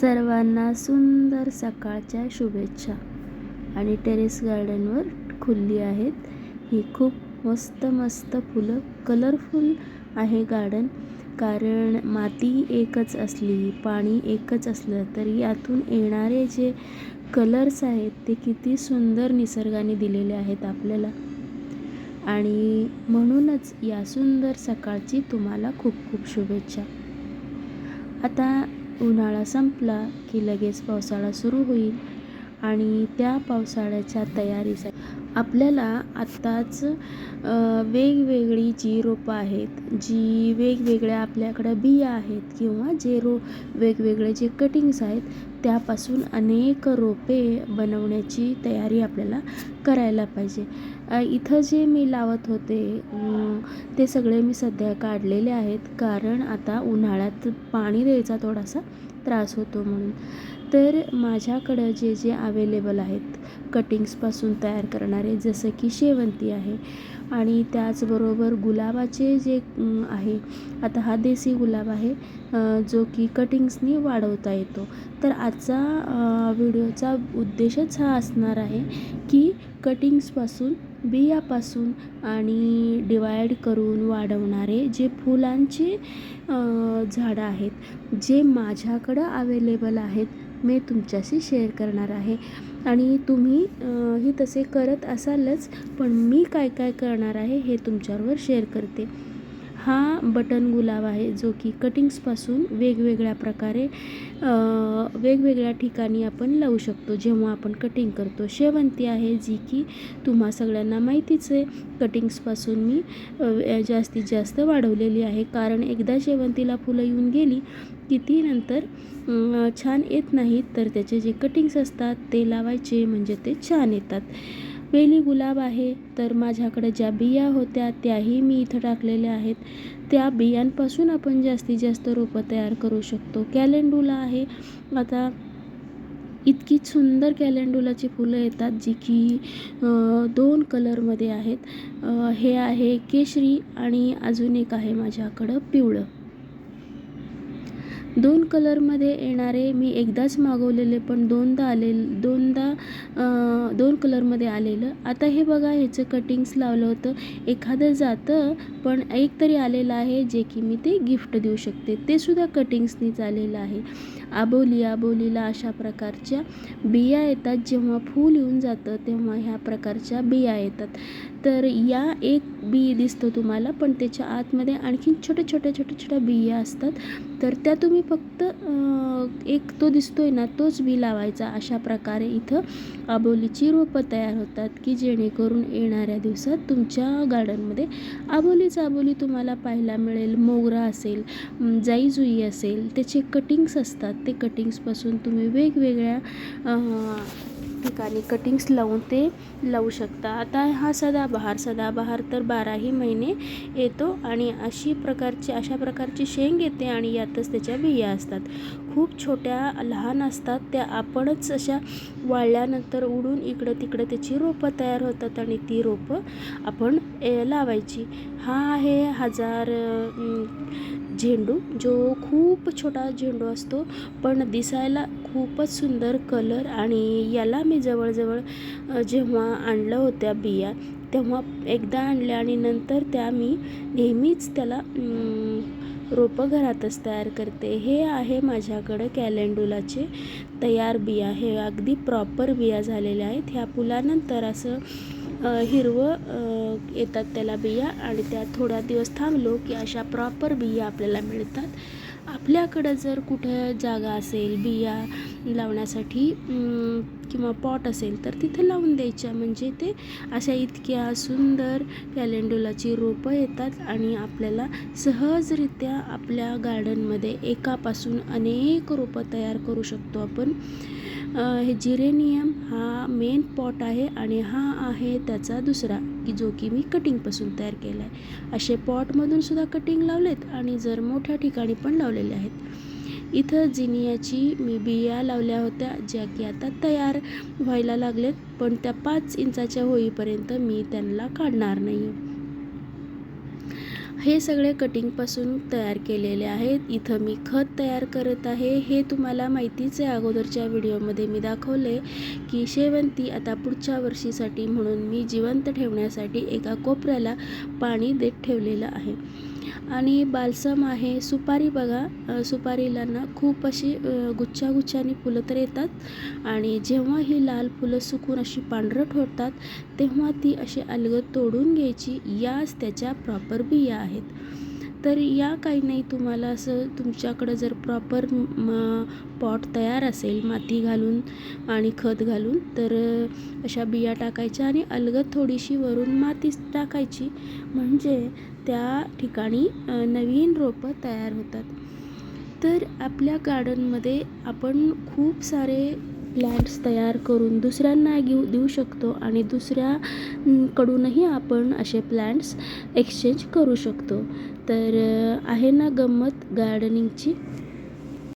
सर्वांना सुंदर सकाळच्या शुभेच्छा. आणि टेरेस गार्डनवर खुलली आहेत. ही खूप मस्त मस्त फुलं. कलरफुल आहे गार्डन. कारण माती एकच असली पाणी एकच असलं तरी यातून येणारे जे कलर्स आहेत ते किती सुंदर निसर्गाने दिलेले आहेत आपल्याला. आणि म्हणूनच या सुंदर सकाळची तुम्हाला खूप खूप शुभेच्छा. आता उन्हाळा संपला की लगेच पावसाळा सुरू होईल. आणि त्या पावसाळ्याच्या तयारीसाठी आपल्याला आत्ताच वेगवेगळी जी रोपं आहेत जी वेगवेगळ्या आपल्याकडं बिया आहेत किंवा जे रो वेगवेगळे जे कटिंग्स आहेत त्यापासून अनेक रोपे बनवण्याची तयारी आपल्याला करायला पाहिजे. इथं जे मी लावत होते ते सगळे मी सध्या काढलेले आहेत कारण आता उन्हाळ्यात पाणी द्यायचा थोडासा त्रास होतो म्हणून. तर माझ्याकडं जे जे अवेलेबल आहेत कटिंग्सपासून तयार करणारे जसं की शेवंती आहे आणि त्याचबरोबर गुलाबाचे जे आहे आता हा देसी गुलाब आहे जो की कटिंग्सनी वाढवता येतो. तर आजचा व्हिडिओचा उद्देशच हा असणार आहे की कटिंग्सपासून बियापासून आणि डिवाईड करून वाढवणारे जे फुलांचे झाडं आहेत जे माझ्याकडं अवेलेबल आहेत मी तुमच्याशी शेअर करणार आहे. आणि तुम्ही ही तसे करत असालच पण मी काय काय करणार आहे हे तुमच्यावर शेअर करते. हा बटन गुलाब आहे जो की कटिंग्सपासून वेगवेगळ्या प्रकारे वेगवेगळ्या ठिकाणी आपण लावू शकतो. जेव्हा आपण कटिंग करतो शेवंती आहे जी की तुम्हा सगळ्यांना माहितीच आहे. कटिंग्सपासून मी जास्तीत जास्त वाढवलेली आहे. कारण एकदा शेवंतीला फुलं येऊन गेली की ती नंतर छान येत नाहीत. तर त्याचे जे कटिंग्स असतात ते लावायचे. म्हणजे ते छान येतात. वेली गुलाब आहे तर माझ्याकडे ज्या बिया होत्या त्याही मी इथं टाकलेल्या आहेत. त्या बियांपासून आपण जास्तीत जास्त रोपं तयार करू शकतो. कॅलेंडुला आहे. आता इतकी सुंदर कॅलेंडुलाची फुलं येतात जी की दोन कलरमध्ये आहेत. हे आहे केशरी आणि अजून एक आहे माझ्याकडं पिवळं. दोन कलरमध्ये येणारे मी एकदाच मागवलेले पण दोनदा आले दोनदा दोन कलरमध्ये आलेलं. आता हे बघा ह्याचं कटिंग्स लावलं होतं. एखादं जातं पण एक तरी आलेलं आहे जे की मी ते गिफ्ट देऊ शकते. ते सुद्धा कटिंग्सनीच आलेलं आहे. आबोली आबोलीला अशा प्रकारच्या बिया येतात. जेव्हा फूल येऊन जातं तेव्हा ह्या प्रकारच्या बिया येतात. तर या एक बी दिसतो तुम्हाला पण त्याच्या आतमध्ये आणखीन छोट्या छोट्या छोट्या छोट्या बिया असतात. तर त्या तुम्ही फक्त एक तो दिसतो आहे ना तोच बी लावायचा अशा प्रकारे इथं आबोलीची रोपं तयार होतात की जेणेकरून येणाऱ्या दिवसात तुमच्या गार्डनमध्ये आबोलीच आबोली तुम्हाला पाहायला मिळेल. मोगरा असेल जाईजुई असेल त्याचे कटिंग्स असतात. ते कटिंग्सपासून तुम्ही वेगवेगळ्या ठिकाणी कटिंग्स लावून ते लावू शकता. आता हा सदाबहार सदाबहार तर बाराही महिने येतो आणि अशी प्रकारची अशा प्रकारची शेंग येते आणि यातच त्याच्या बिया असतात. खूप छोट्या लहान असतात त्या आपणच अशा वाळल्यानंतर उडून इकडं तिकडं त्याची रोपं तयार होतात आणि ती रोपं आपण लावायची. हा आहे हजार झेंडू जो खूप छोटा झेंडू असतो पण दिसायला खूपच सुंदर कलर आणि याला मी जवळजवळ जेव्हा आणलं होत्या बिया तेव्हा एकदा आणल्या आणि नंतर त्या मी नेहमीच त्याला रोपं घरातच तयार करते. हे आहे माझ्याकडं कॅलेंडुलाचे तयार बिया. हे अगदी प्रॉपर बिया झालेल्या आहेत. ह्या फुलानंतर असं हिरवं येतात त्याला बिया आणि त्या थोड्या दिवस थांबलो की अशा प्रॉपर बिया आपल्याला मिळतात. आपल्याकडं जर कुठं जागा असेल बिया लावण्यासाठी किंवा पॉट असेल तर तिथं लावून द्यायच्या. म्हणजे ते अशा इतक्या सुंदर कॅलेंडुलाची रोपं येतात आणि आपल्याला सहजरित्या आपल्या गार्डनमध्ये एकापासून अनेक रोपं तयार करू शकतो आपण. हे जिरेनियम हा मेन पॉट आहे आणि हा आहे त्याचा दुसरा की जो की मी कटिंगपासून तयार केला आहे असे पॉटमधून सुद्धा कटिंग लावलेत आणि जर मोठ्या ठिकाणी पण लावलेले आहेत. इथं जिनियाची मी बिया लावल्या होत्या ज्या की आता तयार व्हायला लागलेत पण त्या पाच इंचाच्या होईपर्यंत मी त्यांना काढणार नाही हे सगळे कटिंगपासून तयार केलेले आहेत. इथं मी खत तयार करत आहे. हे तुम्हाला माहितीच आहे अगोदरच्या व्हिडिओमध्ये मी दाखवले की शेवंती आता पुढच्या वर्षीसाठी म्हणून मी जिवंत ठेवण्यासाठी एका कोपऱ्याला पाणी देत ठेवलेलं आहे. आणि बालसम आहे. सुपारी बघा सुपारीला ना खूप अशी गुच्छा गुच्छागुच्छानी फुलं तर येतात. आणि जेव्हा ही लाल फुलं सुकून अशी पांढरट होतात तेव्हा ती अशी अलगद तोडून घ्यायची. याच त्याच्या प्रॉपर बिया आहेत. तर या काही नाही तुम्हाला असं तुमच्याकडं जर प्रॉपर पॉट तयार असेल माती घालून आणि खत घालून तर अशा बिया टाकायच्या आणि अलगद थोडीशी वरून माती टाकायची. म्हणजे त्या ठिकाणी नवीन रोपं तयार होतात. तर आपल्या गार्डनमध्ये आपण खूप सारे प्लॅन्ट्स तयार करून दुसऱ्यांना घेऊ देऊ शकतो आणि दुसऱ्याकडूनही आपण असे प्लॅन्ट्स एक्सचेंज करू शकतो. तर आहे ना गंमत गार्डनिंगची